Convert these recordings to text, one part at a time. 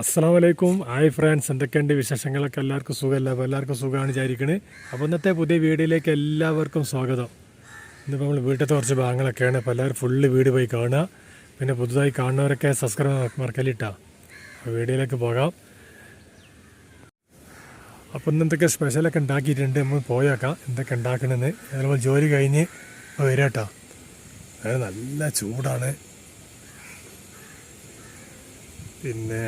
അസ്സാം വലൈക്കും hi friends എന്തൊക്കെയുണ്ട് വിശേഷങ്ങളൊക്കെ? എല്ലാവർക്കും സുഖമല്ല? അപ്പോൾ എല്ലാവർക്കും സുഖമാണ് വിചാരിക്കണേ. അപ്പോൾ ഇന്നത്തെ പുതിയ വീഡിയോയിലേക്ക് എല്ലാവർക്കും സ്വാഗതം. ഇന്നിപ്പോൾ നമ്മൾ വീട്ടിലത്തെ കുറച്ച് ഭാഗങ്ങളൊക്കെയാണ്. അപ്പോൾ എല്ലാവരും ഫുള്ള് വീട് പോയി കാണുക. പിന്നെ പുതുതായി കാണുന്നവരൊക്കെ സബ്സ്ക്രൈബ് മറക്കലിട്ടാ വീഡിയോയിലേക്ക് പോകാം. അപ്പോൾ ഇന്ന് എന്തൊക്കെ സ്പെഷ്യലൊക്കെ ഉണ്ടാക്കിയിട്ടുണ്ട്? നമ്മൾ പോയേക്കാം എന്തൊക്കെ ഉണ്ടാക്കണമെന്ന് നമ്മൾ ജോലി കഴിഞ്ഞ് വരാട്ടോ നല്ല ചൂടാണ്. പിന്നെ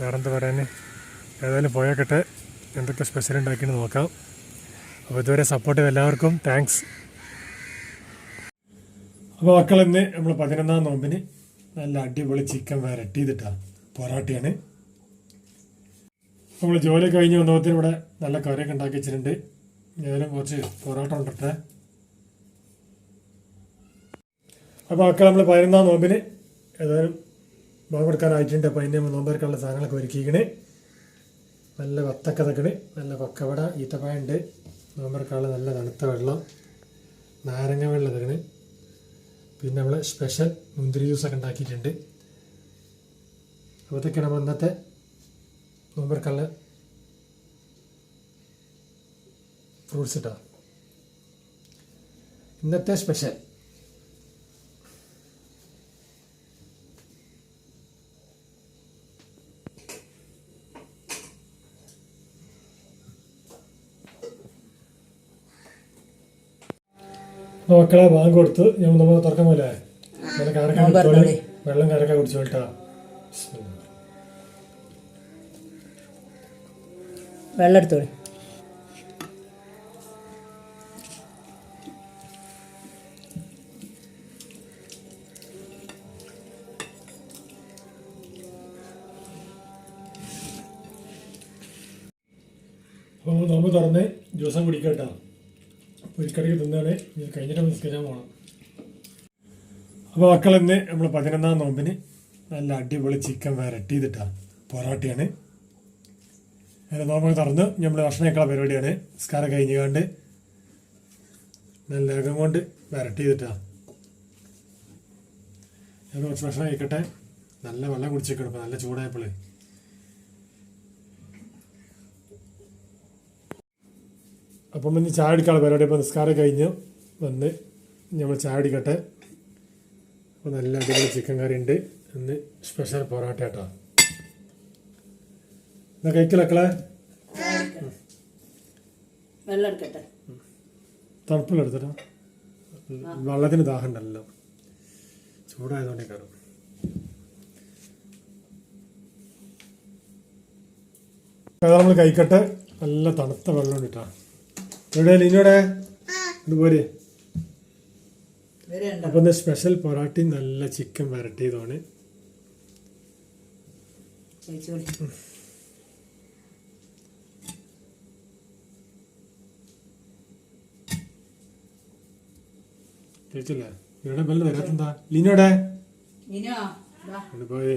വേറെന്താ പറയാൻ ഏതായാലും പോയേക്കട്ടെ. എന്തൊക്കെ സ്പെഷ്യൽ ഉണ്ടാക്കിയെന്ന് നോക്കാം. അപ്പോൾ ഇതുവരെ സപ്പോർട്ട് ചെയ്ത എല്ലാവർക്കും താങ്ക്സ് അപ്പോൾ മക്കൾ ഇന്ന് നമ്മൾ പതിനൊന്നാം നോമ്പിന് നല്ല അടിപൊളി ചിക്കൻ വരട്ടി ചെയ്തിട്ടാണ് പൊറോട്ടയാണ്. നമ്മൾ ജോലി കഴിഞ്ഞ് വന്നപ്പോഴത്തേനും ഇവിടെ നല്ല കറിയൊക്കെ ഉണ്ടാക്കി വെച്ചിട്ടുണ്ട്. ഞാനും കുറച്ച് പൊറോട്ട ഉണ്ടട്ടെ അപ്പോൾ മക്കൾ നമ്മൾ പതിനൊന്നാം നോമ്പിന് ഏതായാലും നോമ്പ് കൊടുക്കാനായിട്ടുണ്ട് അപ്പോൾ അതിന്റെ നോമ്പെടുക്കാനുള്ള സാധനങ്ങളൊക്കെ ഒരുക്കിക്കണ് നല്ല വത്തക്ക തക്കണ് നല്ല കൊക്കവട ഈത്തപ്പഴം ഉണ്ട് നോമ്പെടുക്കാനുള്ള നല്ല തണുത്ത വെള്ളം. നാരങ്ങ വെള്ളം തക്കണ് പിന്നെ നമ്മൾ സ്പെഷ്യൽ മുന്തിരി ജ്യൂസൊക്കെ ഉണ്ടാക്കിയിട്ടുണ്ട്. അപ്പോൾ ഇതൊക്കെയാണ് നമ്മൾ ഇന്നത്തെ നോമ്പെടുക്കാനുള്ള ഫ്രൂട്ട്സ് ഇന്നത്തെ സ്പെഷ്യൽ. മക്കളെ ബാങ്ക് കൊടുത്ത് ഞാൻ നമ്മൾ തുറക്കാൻ പോലെ നല്ല വെള്ളം കുടിച്ചോളി വെള്ളം കരക്ക കുടിച്ചോട്ടാ വെള്ളം എടുത്തോളി. അപ്പോൾ നോമ്പ് തുറന്ന് ജ്യൂസം കുടിക്കട്ടോ പൊരിക്കടയ്ക്ക് തിന്നാണ്. ഇത് കഴിഞ്ഞിട്ട് നിസ്കരിക്കാൻ പോകണം അപ്പോൾ മക്കൾ ഇന്ന് നമ്മൾ പതിനൊന്നാം നോമ്പിന് നല്ല അടിപൊളി ചിക്കൻ വരട്ടി ചെയ്തിട്ടാണ് പൊറാട്ടയാണ്. അങ്ങനെ നോമ്പ് തുറന്ന് നമ്മൾ ഭക്ഷണമൊക്കെയുള്ള പരിപാടിയാണ്. നിസ്കാരം കഴിഞ്ഞ് കണ്ട് നല്ല അകം കൊണ്ട് വരട്ടി ചെയ്തിട്ടാണ് ഞാൻ കുറച്ച് ഭക്ഷണം കഴിക്കട്ടെ. നല്ല വെള്ളം കുടിച്ചേക്കണം ഇപ്പം. നല്ല ചൂടായപ്പോഴേ അപ്പം ഇനി ചായ അടിക്കാനുള്ള പരിപാടി അപ്പോൾ നിസ്കാരം കഴിഞ്ഞ് വന്ന് നമ്മൾ ചായ അടിക്കട്ടെ അപ്പോൾ നല്ല അടിപൊളി ചിക്കൻ കറി ഉണ്ട്. ഇന്ന് സ്പെഷ്യൽ പൊറോട്ട കേട്ടോ എന്നാ കഴിക്കലക്കളെ വെള്ളം എടുക്കട്ടെ. തണുപ്പിൽ എടുത്തിട്ടാ വെള്ളത്തിന് ദാഹം ഉണ്ടല്ലോ. ചൂടായതുകൊണ്ടേ കയറും. നമ്മൾ കഴിക്കട്ടെ. നല്ല തണുത്ത വെള്ളം ഇട്ടാ എവിടെ? ലിനോടെ പോരെ. അപ്പൊ ഇന്ന് സ്പെഷ്യൽ പൊറാട്ടി നല്ല ചിക്കൻ വരട്ടിയതാണ്. കഴിച്ചില്ലേ? ഇവിടെ ബെല്ല് വരാത്തെന്താ? ലിനോടെ ഇവിടെ പോയേ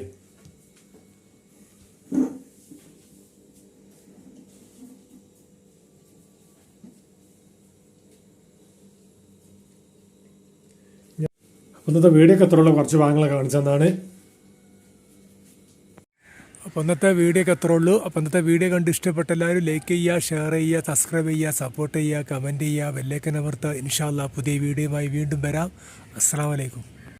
ഇന്നത്തെ വീഡിയോ ഒക്കെ എത്രയുള്ള കുറച്ച് ഭാഗങ്ങളെ കാണിച്ചെന്നാണ് അപ്പോൾ ഇന്നത്തെ വീഡിയോ ഒക്കെ എത്ര ഉള്ളൂ? അപ്പോൾ ഇന്നത്തെ വീഡിയോ കണ്ട് ഇഷ്ടപ്പെട്ട എല്ലാവരും ലൈക്ക് ചെയ്യുക ഷെയർ ചെയ്യുക സബ്സ്ക്രൈബ് ചെയ്യുക സപ്പോർട്ട് ചെയ്യുക കമന്റ് ചെയ്യുക ബെല്ലേക്കൻ അമർത്തുക. ഇൻഷാല്ല പുതിയ വീഡിയോയുമായി വീണ്ടും വരാം. അസ്സാം വലൈക്കും